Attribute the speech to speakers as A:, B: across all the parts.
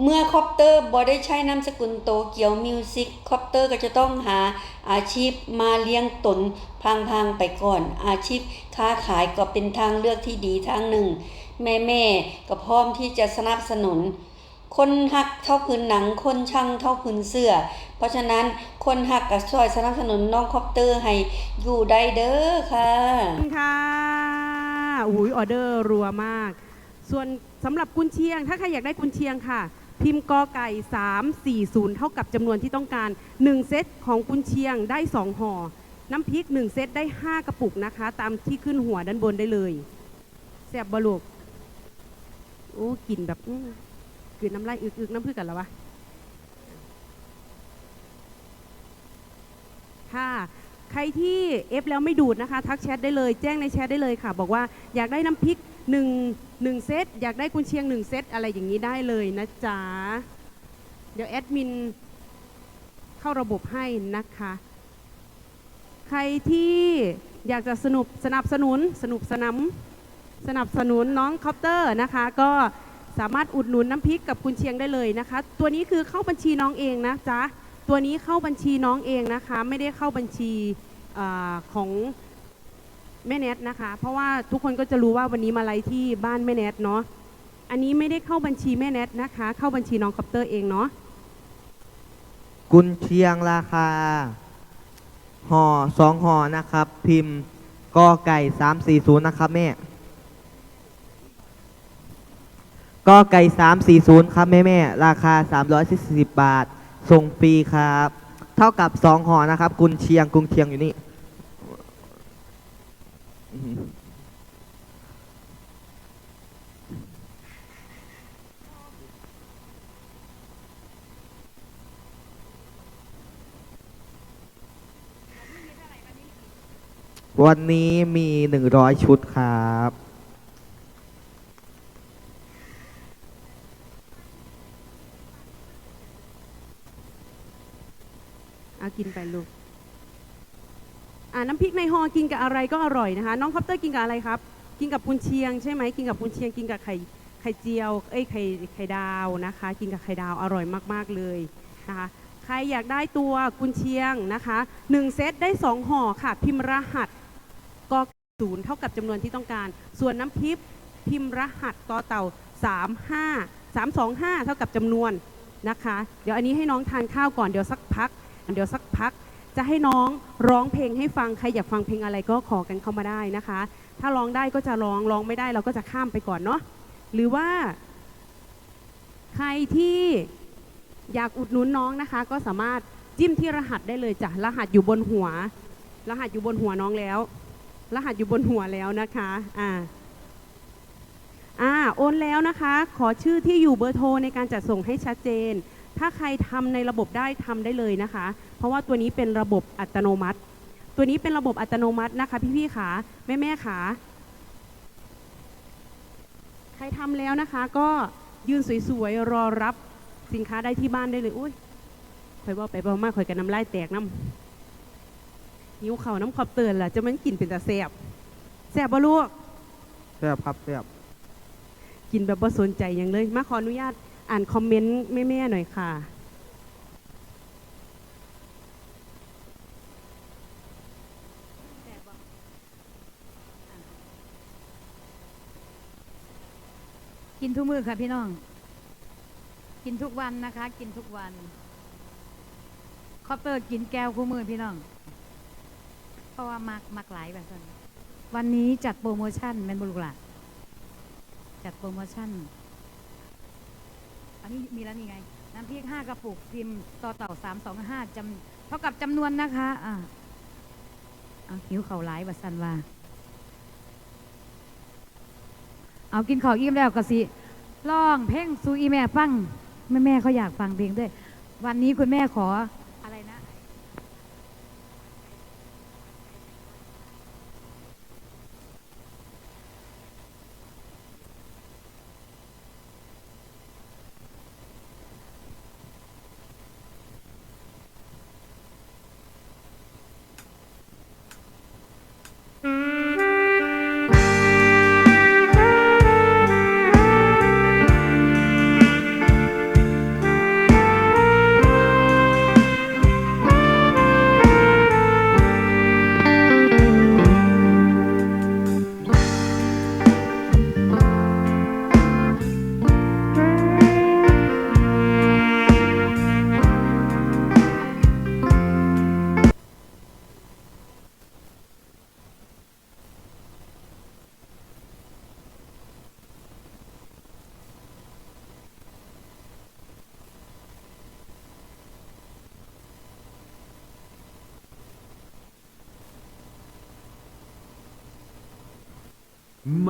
A: เมื่อคอปเตอร์บอได้ใช้นามสกุลโตเกียวมิวสิกคอปเตอร์ก็จะต้องหาอาชีพมาเลี้ยงตนพังๆไปก่อน อาชีพค้าขายก็เป็นทางเลือกที่ดีทางหนึ่ง แม่ๆก็พร้อมที่จะสนับสนุน คนหักเท่าพื้นหนังคนช่างเท่าพื้นเสื้อ เพราะฉะนั้นคนหักก็ช่วยสนับสนุนน้องคอปเตอร์ให้อยู่ได้เด้อค่ะ
B: ค่ะอุ้ยออเดอร์รัวมาก ส่วนสำหรับกุนเชียง ถ้าใครอยากได้กุนเชียงค่ะ พิมพ์กอไก่ 340 เท่ากับจำนวนที่ต้องการ 1 เซตของกุนเชียงได้ 2ห่อ น้ำพริก 1 เซตได้ 5 กระปุกนะคะ ตามที่ขึ้นหัวด้านบนได้เลยแซ่บบลูกโอ้กลิ่นแบบกลืนน้ำลายอึกๆน้ำพึ่งกันแล้ววะค่ะใครที่เอฟแล้วไม่ดูดนะคะ ทักแชทได้เลย แจ้งในแชทได้เลยค่ะ บอกว่าอยากได้น้ำพริก 1 1เซตอยากได้กุนเชียง1เซตอะไรอย่างนี้ได้เลยนะจ๊ะ เดี๋ยวแอดมินเข้าระบบให้นะคะ ใครที่อยากจะสนุบสนับสนุนสนุบสนำสนับสนุนน้องคอปเตอร์นะคะ ก็สามารถอุดหนุนน้ำพริกกับกุนเชียงได้เลยนะคะ ตัวนี้คือเข้าบัญชีน้องเองนะจ๊ะ ตัวนี้เข้าบัญชีน้องเองนะคะ ไม่ได้เข้าบัญชีอของ แม่แนทนะคะ เพราะว่าทุกคนก็จะรู้ว่าวันนี้มาไลฟ์ที่บ้านแม่แนทเนาะอันนี้ไม่ได้เข้าบัญชีแม่แนทนะคะ เข้าบัญชีน้องคอปเตอร์เองเนาะ
C: กุนเชียงราคาห่อสองห่อนะครับ พิมพ์กอไก่สามสี่ศูนย์นะครับแม่กอไก่สามสี่ศูนย์ครับแม่แม่ราคาสามร้อยสี่สิบบาท ส่งฟรีครับ เท่ากับสองห่อนะครับ กุนเชียงกุนเชียงอยู่นี่ วันนี้มีหนึ่งร้อยชุดครับ
B: เอากินไปลูก อ่าน้ำพริกในห่อกินกับอะไรก็อร่อยนะคะ น้องคอปเตอร์กินกับอะไรครับ กินกับกุนเชียงใช่ไหมกินกับกุนเชียงกินกับไข่ไข่เจียว เอ้ยไข่ไข่ดาวนะคะ กินกับไข่ดาวอร่อยมากๆเลยนะคะ ใครอยากได้ตัวกุนเชียงนะคะหนึ่งเซตได้สองห่อค่ะ พิมพ์รหัสกศูนย์เท่ากับจำนวนที่ต้องการ ส่วนน้ำพริกพิมพ์รหัสต่อเต่า3 5 3 2 5 เท่ากับจำนวนนะคะ เดี๋ยวอันนี้ให้น้องทานข้าวก่อนเดี๋ยวสักพัก เดี๋ยวสักพัก จะให้น้องร้องเพลงให้ฟังใครอยากฟังเพลงอะไรก็ขอกันเข้ามาได้นะคะ ถ้าร้องได้ก็จะร้องร้องไม่ได้เราก็จะข้ามไปก่อนเนาะหรือว่า ใครที่อยากอุดหนุนน้องนะคะ ก็สามารถจิ้มที่รหัสได้เลยจ้ะรหัสอยู่บนหัว รหัสอยู่บนหัวน้องแล้ว รหัสอยู่บนหัวแล้วนะคะอ่าอ่าโอนแล้วนะคะ ขอชื่อที่อยู่เบอร์โทรในการจัดส่งให้ชัดเจน ถ้าใครทำในระบบได้ทำได้เลยนะคะ เพราะว่าตัวนี้เป็นระบบอัตโนมัติ ตัวนี้เป็นระบบอัตโนมัตินะคะ พี่ๆขาแม่ๆขาใครทำแล้วนะคะก็ยืนสวยๆรอรับสินค้าได้ที่บ้านได้เลยอุ้ยคอยบอกไปบอกมากคอยกันน้ำลายแตกน้ำหิวเข่าวน้ำขอบเตือนล่ะจะมันกินเป็นตาแสบแสบบ่ลูก
C: แซ่บครับแซ่บ
B: กินแบบบ่สนใจอย่างเลย มาขออนุญาต อ่านคอมเมนต์แม่ๆหน่อยค่ะ
D: กินทุกมือค่ะพี่น้อง กินทุกวันนะคะ กินทุกวันคอปเตอร์กินแก้วคู่มือพี่น้อง เพราะว่ามักมักหลายแบบนั้นวันนี้จัดโปรโมชั่นแมนบุรุกละจัดโปรโมชั่น อันนี้มีแล้วนี่ไง น้ำพริกห้ากระปุกพิมพ์ต่อเต่าสามสองห้าจำเท่ากับจำนวนนะคะ อ่าเอาหิวเข่าหลายบัสันว่า เอากินข้าวอิ่มแล้วกะสิร้องเพลงซูอีแม่ฟัง แม่แม่เขาอยากฟังเพลงด้วย วันนี้คุณแม่ขอ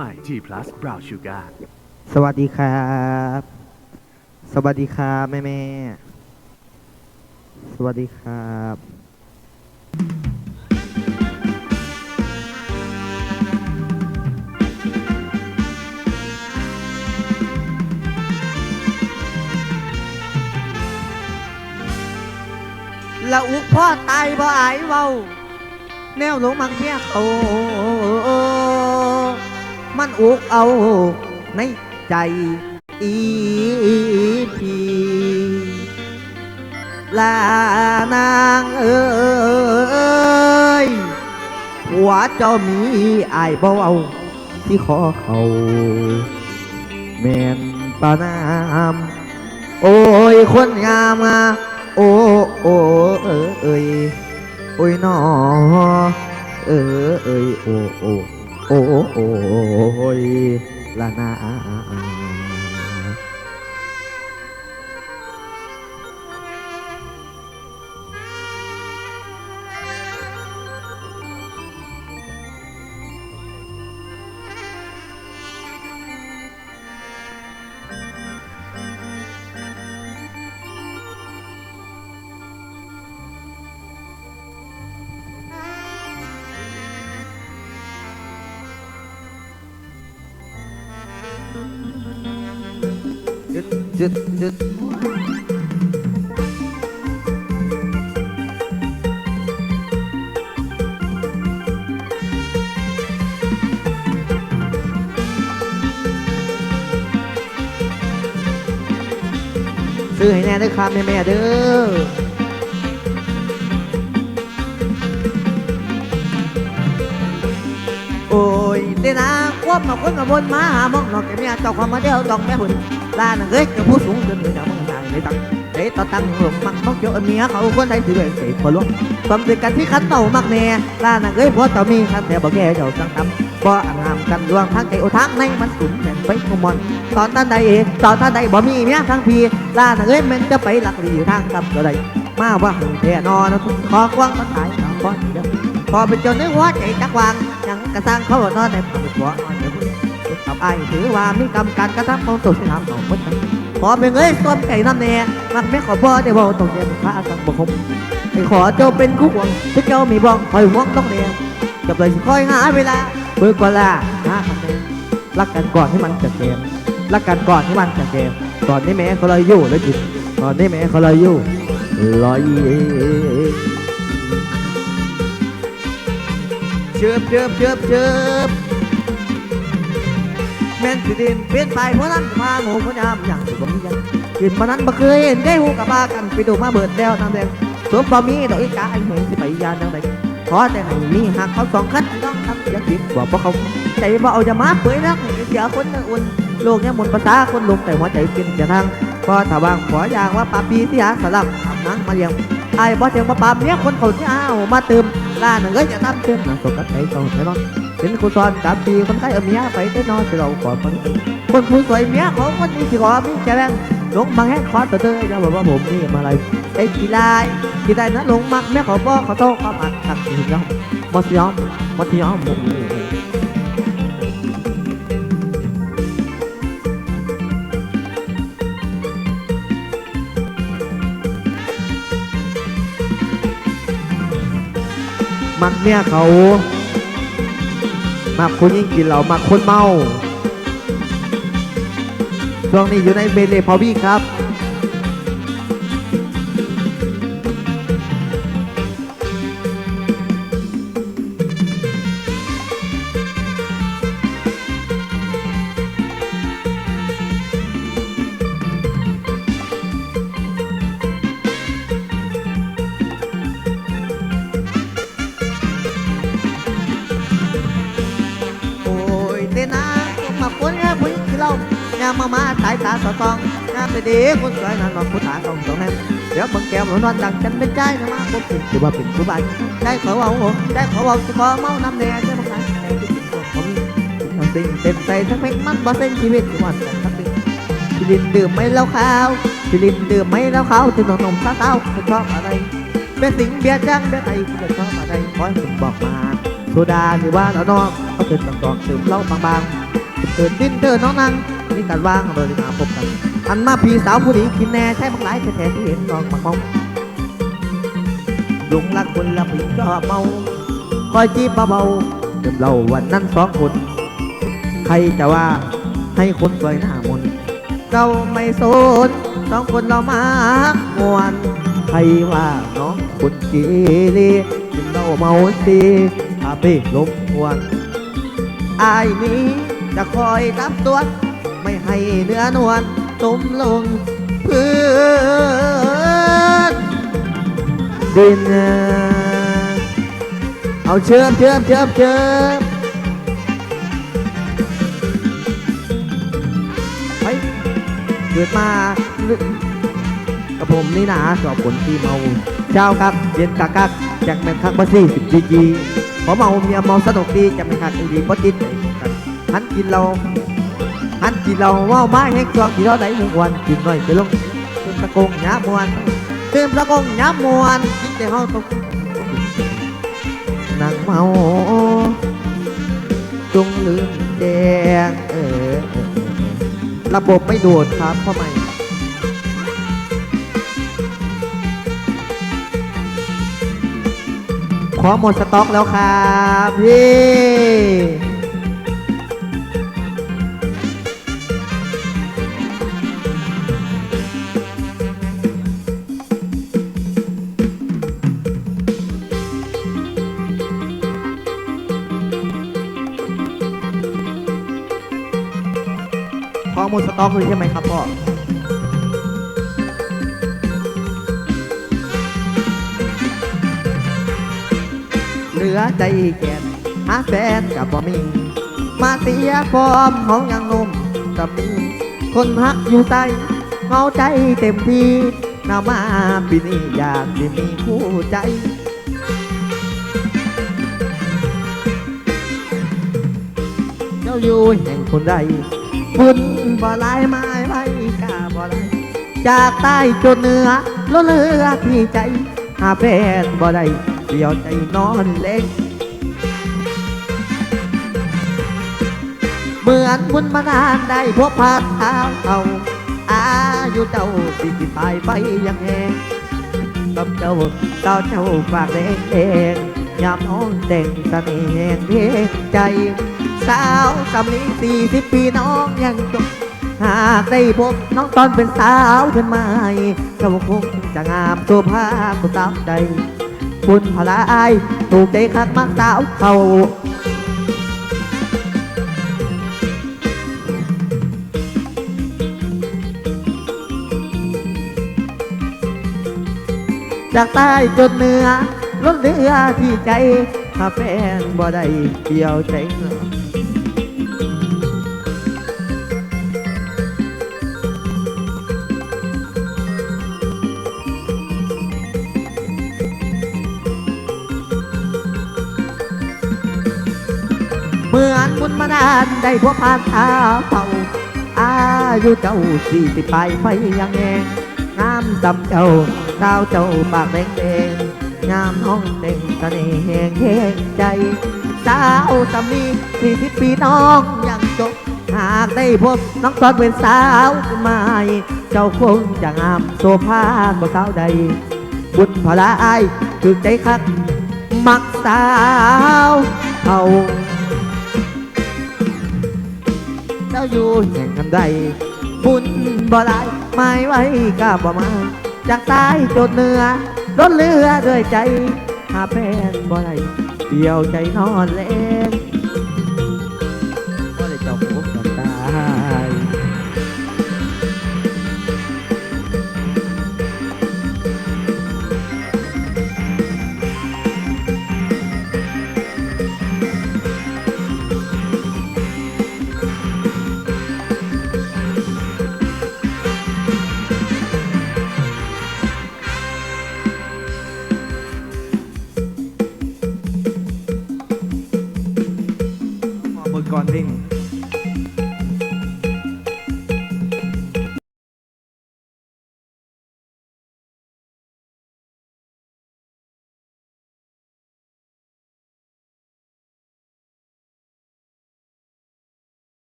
E: ม่ที plus brown sugar
C: สวัสดีครับ สวัสดีครับแม่แม่สวัสดีครับ ละอุกพ่อตายบ่อายเว้า แนวหลงมังเมียเขา มันอุกเอาในใจอีพีลานางเอ้ยหัวเจ้ามีอายบ่เอาที่ขอเขาแม่นปานามโอ้ยคนงามงาโอ้โอ้เอ้ยโอ้ยนอเออเอ้ยโอ้ โอ้โอ้โอ้ยละนา จึดจึดจึดซื้อให้แน่ด้อครับแม่เด้อโอ้ยเดนาควบมาคนมาบนมาหามองนอกแกเมียเจ้าความมาเดียวต้องแม่หุ่น ลานเอ้ยกับผู้สูงเกินเลยนะมึงต่างเลยตังเอ้ต่อตังหลงมักต้องเกี่ยวเมียเขาคนใดถือเสียพอลุกความเป็นกันที่ขันเต่ามักแน่ลานเอ้ยพอต่ามีขันแต่บ่แก่เจ้าสังทำบ่อ่างามกันดวงทางไก่โอทางในมันสุนแม่นไปขมอนตอนท่านใดเอตอนท่านใดบ่มีเมียทั้งพีลานเอ้ยมันจะไปหลักดีอทางกับก็ได้มาว่าหึงแท่นอนขอกว้างมาถ่ายมาพอเดียวพอเป็นจนในหัวใจจักวางยังกระสร้างเขาว่านอนในผับหัวนอนในพุ่น กับไอ้ถือว่ามีกรรมการกระทำของตัวที่ทำของคนพอเป็นเอ้ยต้มไก่น้ำแน่มันไม่ขอพ่อได้บอกตรงเดียวพระสังบคมไอ้ขอเจ้าเป็นคู่หวงที่เจ้ามีบ้องคอยหวงต้องเนียจะเลยคอยหาเวลาเบิกเวลาหาคำเนียรักกันก่อนที่มันจะเกมรักกันก่อนที่มันจะเกมตอนนี้แม่เขาเลยอยู่เลยจิตตอนนี้แม่เขาเลยอยู่ลอยเชิบเชิบเชิบเชิบ แม่นสิดินเป็นไปเพราะนั้นพาหมูพยามอย่างสุกมียังกินมานั้นบ่เคยเห็นได้หูกับปากันไปดูมาเบิดแล้วน้ำแดงสวมบ่มีดอกอีกาไอ้เหงสิไปยานจังไดขอแต่ให้มีหักเขาสองคันต้องทำอย่างผิดบอกพวกเขาใจบ่เอาจะมาเผยนักให้เสียคนน่ะอุ่นโลกเนี่ยหมุนภาษาคนลงแต่หัวใจเป็นจะทางพอถ้าว่างขออย่างว่าปาปีที่หาสลับทำนังมาเลี้ยงไอ้บ่เสียงมาปามเนี้ยคนเขาที่เอามาเติมล่าหนึ่งก็จะทำเช่นนั้นสกัดใจตรงใช่ไหม เป็นครูสอนกับปีคนไทยเอาเมียไปได้นอนจะเราก่อคนคนผู้สวยเมียของคนนี้สิขอมีแค่แรงลงมาแห้งคอตัวเธอจะบอกว่าผมนี่มาอะไรไอ้กีฬากีฬานั้นลงมักแม่ขอบอขอโทษขอผัดตักสิยอมมอสยอมมอสยอมมุกมักเมียเขา มักคนยิ่งกินเหล้ามักคนเมาช่วงนี้อยู่ในเบลเล่พอบี้ครับาสาตอดส่องงามแต่ดีคนสวยนั้นบอกผู้ตาตองสองแนมเดี๋ยวบังแก้วมันนอนดังฉันเป็นใจนะมาผมเป็นถือว่าเป็นผู้บ้านได้ขอเอาได้ขอเอาสิขอเมาน้ำแดงได้บังไงในที่สุดของผมทำสิ่งเต็มใจทั้งเพลงมันบ่เส้นชีวิตวันแต่ทั้งปีสิลินดื่มไม่เล้าขาวสิลินดื่มไม่เล้าขาวถึงนมนมสาวๆคุณชอบอะไรเป็นสิ่งเบียร์จังเบียร์ไทยคุณชอบอะไรขอให้คุณบอกมาโซดาหรือว่าแล้วนอกเขาเติมตังตอกเติมเหล้าบางๆเติมดิ้นเติมน้องนั่ง มีการว่างโดยมาพบกัน อันมาพีสาวผู้ดีกินแน่ใช่บางหลายแท้ๆที่เห็นน้องมามองลุงรักคนละผิงก็เมา คอยจีบเบาๆเติมเหล้าวันนั้นสองคน ใครจะว่าให้คนสวยหน้ามนเราไม่สนสองคนเรามามวนใครว่าน้องคนกีรีกินเหล้าเมาสีพาไปลมควนอายนี้จะคอยรับตัว ให้เนื้อนวลจมลงพื้นดินเอาเชื่อมเชื่อมเชื่อมเชื่อมไปเกิดมากับผมนี่นะสอบผลที่เมาเช้าครับเย็นกักกักจากแม่นคักมาสี่สิบจีจีพอเมาเมียเมาสนุกดีจะไม่คักดีเพราะจิตกันหันกินเรา อันที่เราว่าไม้แห้กรองที่เราได้หนึ่งวันกินหน่อยไปลงเติมตะกงหยามวนเติมตะกงหยามวนกินแต่เฮาตกนั่งเมาจงลืมแดงเออเออเออระบบไม่โดดครับทำไมขอหมดสต็อกแล้วครับพี่ ต็อกเลยใช่ไหมครับพ่อเหลือใจแก่นหาแฟนกับบ่มี มาเสียฟอมของยังนุ่มกับมี คนฮักอยู่ใจเมาใจเต็มที่นามาปีนี้อยากจะมีคู่ใจเจ้าอยู่แห่งคนใด คุณบ่ลายไม้ไว้กาบ่ลายจากใต้จนเหนือล้นเลือที่ใจหาแฟนบ่ได้เดียวใจนอนเล็กเหมือนบุญมานานได้พบผ่านเท้าเขาอายุเจ้าสี่สิบปลายไปยังแหงกับเจ้าเจ้าเจ้าฝากแดงแดงยามน้องแต่งสน่ห์แห่งเพลงใจ สาวสำลีสี่สิบปีน้องยังจบหากได้พบน้องตอนเป็นสาวขึ้นมาเจ้าคงจะงามตัวผ้ากุตามใจคุณพลาอายถูกใจคักมากสาวเขาจากใต้จนเหนือล้นเรือที่ใจถ้าแฟนบ่ได้เดียวใจานานได้พบผ่านเท้าเต่าอายุเจ้าสี่สิบปลายไปยังแงงามจำเจ้าสาวเจ้าปากแดงแดงงามห้องเด่งเสน่ห์แหงแห่งใจสาวสามีสี่สิบปีน้องยังจบหากได้พบน้องตอนเป็นสาวใหม่เจ้าคงจะงามโซภาบ่สาวใด บุญพลาอายถึงใจคักมักสาวเขา เจ้าอยู่แห่งกันใด บุญบ่หลายไม่ไหวกาบ่มา จากใต้จนเหนือรถเรือด้วยใจ หาแฟนบ่ได้เดียวใจนอนเล่น